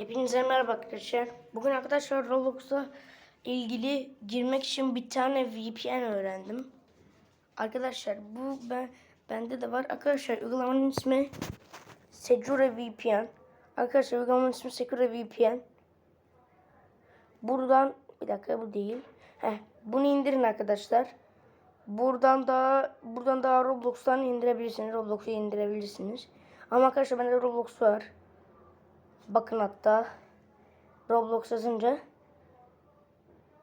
Hepinize merhaba arkadaşlar. Bugün arkadaşlar Roblox'a ilgili girmek için bir tane VPN öğrendim. Arkadaşlar bu ben bende de var. Arkadaşlar uygulamanın ismi Secure VPN. Arkadaşlar uygulamanın ismi Secure VPN. Buradan bir dakika bu değil. Heh, bunu indirin arkadaşlar. Buradan da buradan da Roblox'tan indirebilirsiniz. Roblox'u indirebilirsiniz. Ama arkadaşlar bende Roblox var. Bakın hatta Roblox yazınca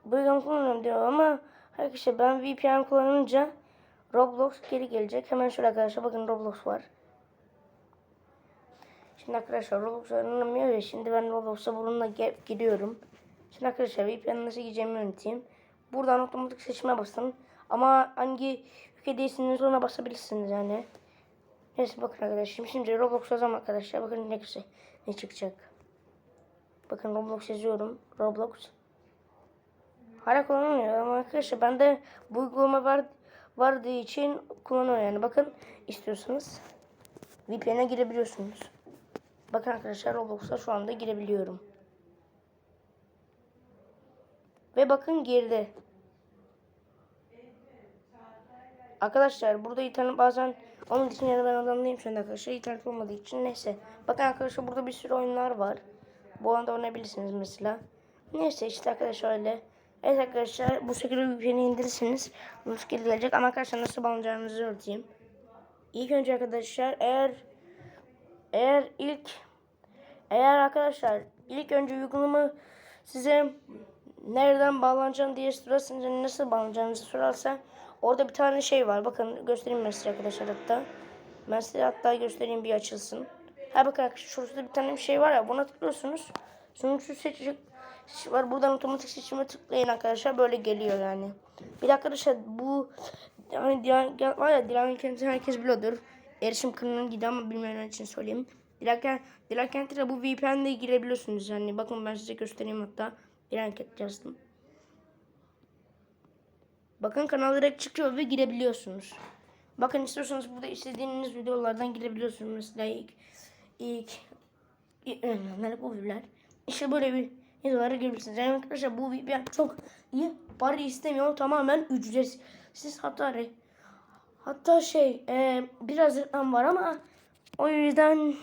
bu uygulamayı kullanıyorum diyor ama arkadaşlar ben VPN kullanınca Roblox geri gelecek. Hemen şöyle arkadaşlar bakın Roblox var. Şimdi arkadaşlar Roblox oynanamıyor ya şimdi ben Roblox'a bununla giriyorum. Şimdi arkadaşlar VPN nasıl gireceğimi öğreteyim. Buradan otomatik seçime basın. Ama hangi ülkedeyseniz ona basabilirsiniz yani. Neyse bakın arkadaşlar. Şimdi Roblox yazalım arkadaşlar. Bakın ne, güzel- ne çıkacak. Bakın Roblox yazıyorum. Roblox. Hala kullanılmıyor ama arkadaşlar bende bu uygulama var vardığı için kullanıyorum yani. Bakın istiyorsanız VPN'e girebiliyorsunuz. Bakın arkadaşlar Roblox'a şu anda girebiliyorum. Ve bakın girdi. Arkadaşlar burada internet bazen onun için yani ben odamdayım şu anda arkadaşlar. internet olmadığı için neyse. Bakın arkadaşlar burada bir sürü oyunlar var. Bu anda oynayabilirsiniz mesela. Neyse işte arkadaşlar öyle. Evet arkadaşlar bu şekilde VPN'i indirirsiniz. Bu şekilde gelecek ama arkadaşlar nasıl bağlanacağınızı öğreteyim. İlk önce arkadaşlar eğer eğer ilk eğer arkadaşlar ilk önce uygulama size nereden bağlanacağını diye sorarsanız nasıl bağlanacağınızı sorarsa orada bir tane şey var. Bakın göstereyim ben size arkadaşlar hatta. Ben size hatta göstereyim bir açılsın. Ha bakın arkadaşlar şurada bir tane şey var ya buna tıklıyorsunuz. Sonuçlu seçecek var. Buradan otomatik seçime tıklayın arkadaşlar. Böyle geliyor yani. Bir arkadaşlar bu hani diğer, var ya Dilan kendisi herkes biliyordur. Erişim kanalına gidiyor ama bilmeyenler için söyleyeyim. Dilerken, Dilerkent'e bu VPN'de girebiliyorsunuz yani. Bakın ben size göstereyim hatta. Dilerkent yazdım. Bakın kanal direkt çıkıyor ve girebiliyorsunuz. Bakın istiyorsanız burada istediğiniz videolardan girebiliyorsunuz. Mesela ilk ilk, ilk neler bu videolar. İşte böyle bir videolara girebilirsiniz. Yani arkadaşlar bu VPN çok iyi. Para istemiyor. Tamamen ücretsiz. Hatta re- hatta şey e, biraz reklam var ama o yüzden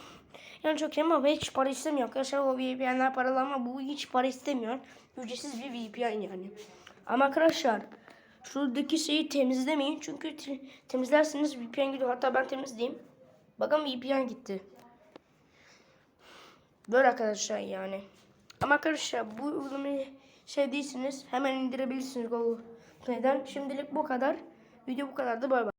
yani çok iyi ama hiç para istemiyor. Arkadaşlar o VPN'ler paralı ama bu hiç para istemiyor. Ücretsiz bir VPN yani. Ama arkadaşlar şuradaki şeyi temizlemeyin. Çünkü te- temizlerseniz VPN gidiyor. Hatta ben temizleyeyim. Bakın VPN gitti. Böyle arkadaşlar yani. Ama arkadaşlar bu uygulamayı sevdiyseniz hemen indirebilirsiniz Google Play'den. Şimdilik bu kadar. Video bu kadardı. Bay bay.